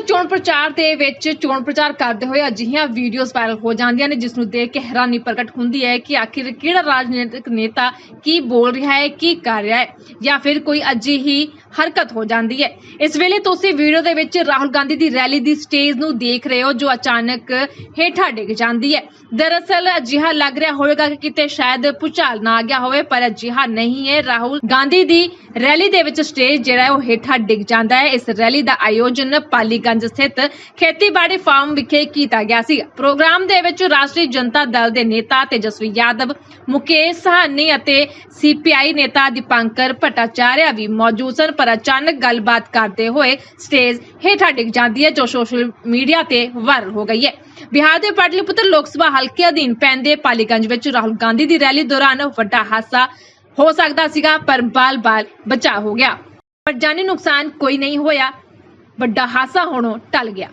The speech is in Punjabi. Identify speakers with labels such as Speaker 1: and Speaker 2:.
Speaker 1: ਚੋਣ ਪ੍ਰਚਾਰ ਦੇ ਵਿੱਚ ਚੋਣ ਪ੍ਰਚਾਰ ਕਰਦੇ ਹੋਏ ਅਜਿਹੀਆਂ ਵੀਡੀਓਜ਼ ਵਾਇਰਲ ਹੋ ਜਾਂਦੀਆਂ ਨੇ ਜਿਸ ਨੂੰ ਦੇਖ ਕੇ ਹੈਰਾਨੀ ਪ੍ਰਗਟ ਹੁੰਦੀ ਹੈ ਕਿ ਆਖਿਰ ਕਿਹੜਾ ਰਾਜਨੀਤਿਕ ਨੇਤਾ ਕੀ ਬੋਲ ਰਿਹਾ ਹੈ, ਕੀ ਕਰ ਰਿਹਾ ਹੈ, ਜਾਂ ਫਿਰ ਕੋਈ ਅਜਿਹੀ ਹਰਕਤ ਹੋ ਜਾਂਦੀ ਹੈ। ਇਸ ਵੇਲੇ ਤੁਸੀਂ ਵੀਡੀਓ ਦੇ ਵਿੱਚ ਰਾਹੁਲ ਗਾਂਧੀ ਦੀ ਰੈਲੀ ਦੀ ਸਟੇਜ ਨੂੰ ਦੇਖ ਰਹੇ ਹੋ, ਜੋ ਅਚਾਨਕ ਹੇਠਾਂ ਡਿੱਗ ਜਾਂਦੀ ਹੈ। ਦਰਅਸਲ ਅਜਿਹਾ ਲੱਗ ਰਿਹਾ ਹੋਵੇਗਾ ਕਿ ਕਿਤੇ ਸ਼ਾਇਦ ਭੁਚਾਲ ਨਾ ਆ ਗਿਆ ਹੋਵੇ, ਪਰ ਅਜਿਹਾ ਨਹੀਂ ਹੈ। ਰਾਹੁਲ ਗਾਂਧੀ ਦੀ ਰੈਲੀ ਦੇ ਵਿੱਚ ਸਟੇਜ ਜਿਹੜਾ ਹੈ, ਉਹ ਹੇਠਾਂ ਡਿੱਗ ਜਾਂਦਾ ਹੈ। ਇਸ ਰੈਲੀ ਦਾ ਆਯੋਜਨ ਪਾਲੀਗੰਜ ਸਥਿਤ ਖੇਤੀਬਾੜੀ ਫਾਰਮ ਵਿਖੇ ਕੀਤਾ ਗਿਆ ਸੀ। ਪ੍ਰੋਗਰਾਮ ਦੇ ਵਿੱਚ ਰਾਸ਼ਟਰੀ ਜਨਤਾ ਦਲ ਦੇ ਨੇਤਾ ਤੇਜਸਵੀ ਯਾਦਵ, ਮੁਕੇਸ਼ ਸਹਾਨੀ ਅਤੇ ਸੀਪੀਆਈ ਨੇਤਾ ਦੀਪੰਕਰ ਭੱਟਾਚਾਰਿਆ ਵੀ ਮੌਜੂਦ ਸਨ। ਪਰ ਅਚਾਨਕ ਗੱਲਬਾਤ ਕਰਦੇ ਹੋਏ ਸਟੇਜ ਹੇਠਾਂ ਡਿੱਗ ਜਾਂਦੀ ਹੈ, ਜੋ ਸੋਸ਼ਲ ਮੀਡੀਆ ਤੇ ਵਾਇਰਲ ਹੋ ਗਈ ਹੈ। ਬਿਹਾਰ ਦੇ ਪਾਟਲੀਪੁੱਤਰ ਲੋਕ ਸਭਾ ਹਲਕੇ ਅਧੀਨ ਪੈਂਦੇ ਪਾਲੀਗੰਜ ਵਿੱਚ ਰਾਹੁਲ ਗਾਂਧੀ ਦੀ ਰੈਲੀ ਦੌਰਾਨ ਵੱਡਾ ਹਾਦਸਾ ਹੋ ਸਕਦਾ ਸੀਗਾ, ਪਰ ਬਾਲ-ਬਾਲ ਬਚਾ ਹੋ ਗਿਆ। ਪਰ ਜਾਨੀ ਨੁਕਸਾਨ ਕੋਈ ਨਹੀਂ ਹੋਇਆ, ਵੱਡਾ ਹਾਦਸਾ ਹੋਣੋਂ ਟਲ ਗਿਆ।